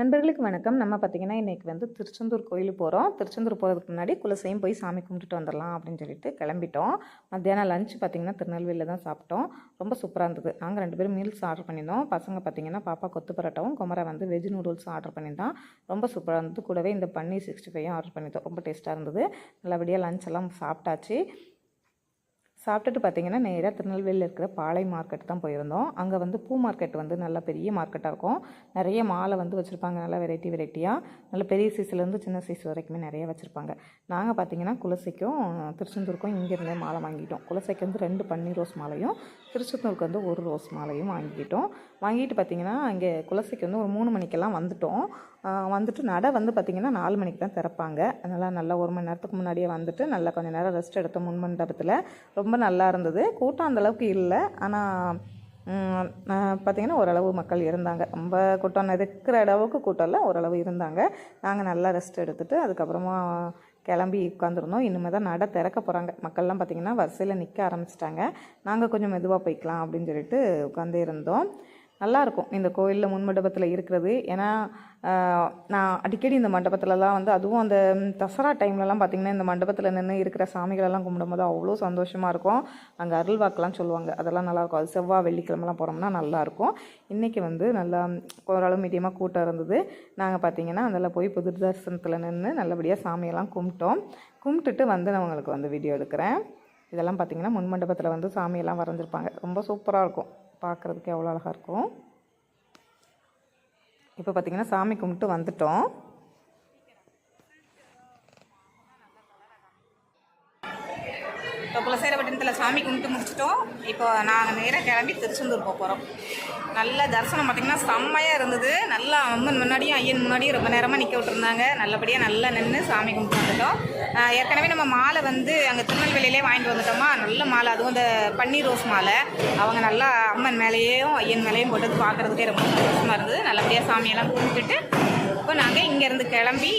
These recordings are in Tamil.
நண்பர்களுக்கு வணக்கம். நம்ம பார்த்திங்கன்னா இன்றைக்கி வந்து திருச்செந்தூர் கோயில் போகிறோம் திருச்செந்தூர் போகிறதுக்கு முன்னாடி குலசையும் போய் சாமி கும்பிட்டுட்டு வந்துடலாம் அப்படின்னு சொல்லிட்டு கிளம்பிட்டோம். மத்தியானம் லஞ்ச் பார்த்திங்கன்னா திருநெல்வேலியில் தான் சாப்பிட்டோம். ரொம்ப சூப்பராக இருந்தது. நாங்கள் ரெண்டு பேரும் மீல்ஸ் ஆர்டர் பண்ணியிருந்தோம். பசங்க பார்த்திங்கன்னா பாப்பா கொத்து பரோட்டாவும் குமரை வந்து வெஜ் நூடுல்ஸ் ஆர்டர் பண்ணியிருந்தோம் ரொம்ப சூப்பராக இருந்தது. கூடவே இந்த பன்னீர் சிக்ஸ்டி ஃபைவும் ஆர்டர் பண்ணியிருந்தோம். ரொம்ப டேஸ்ட்டாக இருந்தது. நல்லபடியாக லஞ்ச் எல்லாம் சாப்பிட்டாச்சு. சாப்பிட்டுட்டு பார்த்தீங்கன்னா நேராக திருநெல்வேலியில் இருக்கிற பாளை மார்க்கெட் தான் போயிருந்தோம். அங்கே வந்து பூ மார்க்கெட் வந்து நல்ல பெரிய மார்க்கெட்டாக இருக்கும். நிறைய மாலை வந்து வச்சுருப்பாங்க. நல்லா வெரைட்டி வெரைட்டியாக நல்ல பெரிய சைஸ்லேருந்து சின்ன சைஸ் வரைக்குமே நிறைய வச்சுருப்பாங்க. நாங்கள் பார்த்தீங்கன்னா குலசைக்கும் திருச்செந்தூருக்கும் இங்கேருந்தே மாலை வாங்கிட்டோம். குலசைக்கு வந்து ரெண்டு பன்னீர் ரோஸ் மாலையும் திருச்செந்தூருக்கு வந்து ஒரு ரோஸ் மாலையும் வாங்கிக்கிட்டோம் வாங்கிட்டு பார்த்தீங்கன்னா இங்கே குலசைக்கு வந்து ஒரு மூணு மணிக்கெல்லாம் வந்துட்டோம். வந்துட்டு நடை வந்து பார்த்திங்கன்னா நாலு மணிக்கு தான் திறப்பாங்க. அதனால் நல்லா ஒரு மணி நேரத்துக்கு முன்னாடியே வந்துட்டு நல்லா கொஞ்சம் நேரம் ரெஸ்ட் எடுத்தோம் முன் மண்டபத்தில் ரொம்ப ரொம்ப நல்லா இருந்தது. கூட்டம் அந்தளவுக்கு இல்லை. ஆனால் பார்த்திங்கன்னா ஓரளவு மக்கள் இருந்தாங்க. ரொம்ப கூட்டம் இருக்கிற அளவுக்கு கூட்டம் இல்லை. ஓரளவு இருந்தாங்க. நாங்கள் நல்லா ரெஸ்ட் எடுத்துகிட்டு அதுக்கப்புறமா கிளம்பி உட்காந்துருந்தோம் இனிமேல் தான் நடை திறக்க போகிறாங்க மக்கள்லாம் பார்த்திங்கன்னா வரிசையில் நிற்க ஆரம்பிச்சிட்டாங்க. நாங்கள் கொஞ்சம் மெதுவாக போய்க்கலாம் அப்படின்னு சொல்லிட்டு உட்காந்தே இருந்தோம். நல்லாயிருக்கும். இந்த கோயிலில் முன் மண்டபத்தில் இருக்கிறது. ஏன்னா நான் அடிக்கடி இந்த மண்டபத்துலலாம் வந்து அதுவும் அந்த தசரா டைம்லலாம் பார்த்திங்கன்னா இந்த மண்டபத்தில் நின்று இருக்கிற சாமிகளெல்லாம் கும்பிடும்போது அவ்வளோ சந்தோஷமாக இருக்கும். அங்கே அருள்வாக்கெலாம் சொல்லுவாங்க. அதெல்லாம் நல்லாயிருக்கும். அது செவ்வாய் வெள்ளிக்கிழமெலாம் போகிறோம்னா நல்லாயிருக்கும். இன்றைக்கி வந்து நல்லா ஓரளவு மீடியமாக கூட்டம் இருந்தது. நாங்கள் பார்த்திங்கன்னா அதில் போய் புது தரிசனத்தில் நின்று நல்லபடியாக சாமியெல்லாம் கும்பிட்டோம். கும்பிட்டுட்டு வந்து நான் உங்களுக்கு வந்து வீடியோ எடுக்கிறேன். இதெல்லாம் பார்த்திங்கன்னா முன் மண்டபத்தில் வந்து சாமியெல்லாம் வரைஞ்சிருப்பாங்க. ரொம்ப சூப்பராக இருக்கும். பார்க்குறதுக்கு எவ்வளோ அழகாக இருக்கும். இப்போ பார்த்திங்கன்னா சாமி கும்பிட்டு வந்துட்டோம். இப்போ குலசேரப்பட்டினத்தில் சாமி கும்பிட்டு முடிச்சிட்டோம். இப்போ நாங்கள் நேராக கிளம்பி திருச்செந்தூர் போக போகிறோம் நல்ல தரிசனம் பார்த்திங்கன்னா செம்மையாக இருந்தது. நல்லா அம்மன் முன்னாடியும் ஐயன் முன்னாடியும் ரொம்ப நேரமாக நிற்க விட்டுருந்தாங்க. நல்லபடியாக நல்லா நின்று சாமி கும்பிட்டு வந்துட்டோம். ஏற்கனவே நம்ம மாலை வந்து அங்கே திருநெல்வேலியிலே வாங்கிட்டு வந்துட்டோமா? நல்ல மாலை. அதுவும் இந்த பன்னீர் ரோஸ் மாலை. அவங்க நல்லா அம்மன் மேலேயும் ஐயன் மேலேயும் போட்டு பார்க்குறதுக்கே ரொம்ப சந்தோஷமாக இருந்தது. நல்லபடியாக சாமியெல்லாம் கும்பிட்டுட்டு இப்போ நாங்கள் இங்கேருந்து கிளம்பி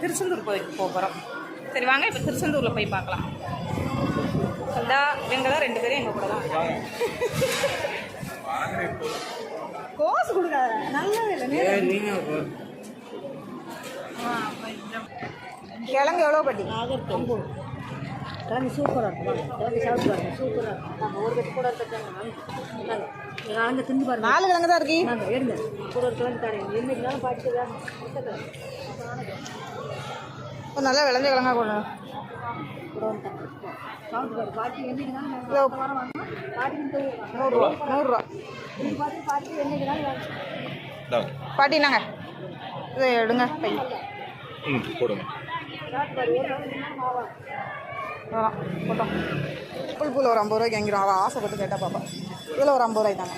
திருச்செந்தூர் போய் போக போகிறோம் சரி வாங்க இப்போ திருச்செந்தூரில் போய் பார்க்கலாம். சந்தா இவங்க தான் ரெண்டு பேரும் எங்கள் கூட தான் இருக்காங்க. கோஸ் கொடுக்காத நல்லவே இல்லை. கிழங்கு எவ்வளோ பட்டி? கிழங்கு சூப்பராக இருக்கும். கிழங்கு சாப்பிட்டு பாருங்க. சூப்பராக இருக்கும். நாங்கள் ஒரு கட்டு கூட இருக்கிறாங்க கிழங்கு தின்னு பாருங்க. நாலு கிழங்கு தான் இருக்கு. நாங்கள் எடுங்க. கூட ஒரு கிழங்கு தரேன். என்னைக்குனாலும் பாட்டு நல்லா விளைஞ்ச கிழங்கா கொடு. நூறுரூவா நூறுரூவா பாட்டி என்னங்க? இதை எடுங்க பை. ம் போடுங்க. வேணாம் போட்டோம். புல் புல் ஒரு ஐம்பது ரூபாய்க்கு வாங்கிடும் அவள் ஆசைப்பட்டு கேட்டா பாப்பா. இதில் ஒரு ஐம்பது ரூபாய் தாங்க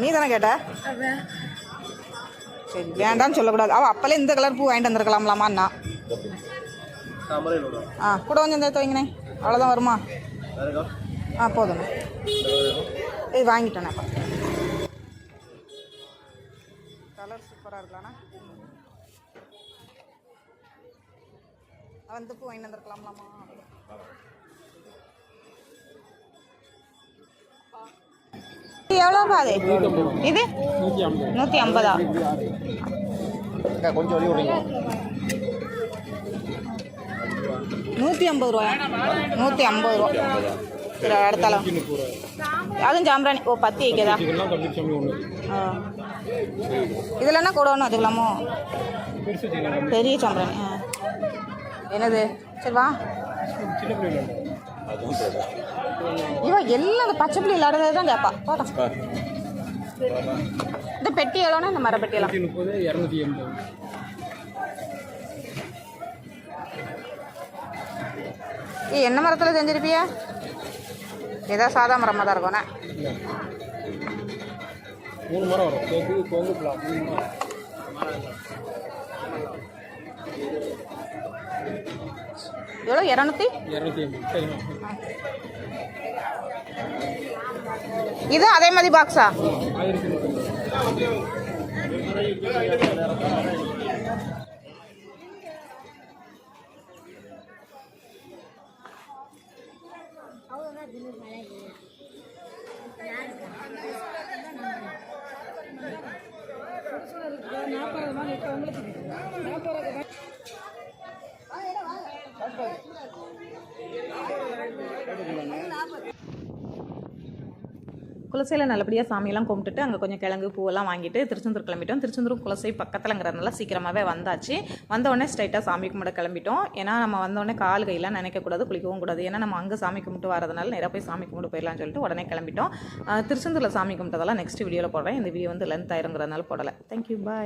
நீ தானே கேட்ட? சரி வேண்டாம்னு சொல்லக்கூடாது. அவள் அப்போலே இந்த கலர் பூ வாங்கிட்டு வந்திருக்கலாம்லாமான்னா ஆ கூட கொஞ்சம் சேர்த்து வைங்கண்ணே. அவ்வளோதான் வருமா? ஆ போதுண்ணே இது வாங்கிட்டேண்ணே கலர் சூப்பராக இருக்கலாண்ணா. வந்து பூ வாங்கிட்டு வந்திருக்கலாம்லாமா? எவ்வளோப்பா அது? இது? நூற்றி ஐம்பதா? கொஞ்சம் நூற்றி ஐம்பது ரூபாயா நூற்றி ஐம்பது ரூபா. சரி அடுத்தாலும். அதுவும் ஜாம்பராணி. ஓ பத்து வைக்கதா ஆ. இதில் என்ன கூட ஒன்று வச்சுக்கலாமோ பெரிய சாம்பிராணி ஆ. என்னது? சரி வா. இவன் எல்லாம் அந்த பச்சை புள்ளி இல்லாதது தான் கேட்பா போட்டோம் இந்த பெட்டி எவ்வளோன்னா இந்த மர பெட்டி எல்லாம் என்ன மரத்தில் செஞ்சிருப்பியா? ஏதோ சாதா மரமாக தான் இருக்கும்ண்ணே மூணு மரம் வரும். தேக்கு கொங்கு எவ்வளோ? இரநூத்தி? இரநூத்தி இது அதே மாதிரி பாக்ஸா நாற்பது. நூற்றம்பது குலசையில் நல்லபடியாக சாமியெல்லாம் கும்பிட்டுட்டு அங்கே கொஞ்சம் கிழங்கு பூவெல்லாம் வாங்கிட்டு திருச்செந்தூர் கிளம்பிட்டோம். திருச்செந்தூர் குலசை பக்கத்துலங்கிறதுனால சீக்கிரமாகவே வந்தாச்சு. வந்தவுடனே ஸ்ட்ரைட்டாக சாமி கும்பிட கிளம்பிட்டோம். ஏன்னா நம்ம வந்தோடனே கால் கையெல்லாம் நினைக்கக்கூடாது குளிக்கவும் கூடாது. ஏன்னா நம்ம அங்கே சாமி கும்பிட்டு வரதுனால நேராக போய் சாமி கும்பிட்டு போயிடலாம்னு சொல்லிட்டு உடனே கிளம்பிட்டோம். திருச்செந்தூரில் சாமி கும்பிட்டதெல்லாம் நெக்ஸ்ட் வீடியோவில் போடுறேன். இந்த வீடியோ வந்து லென்த் ஆயிருங்கிறதுனால போடலை. Thank you bye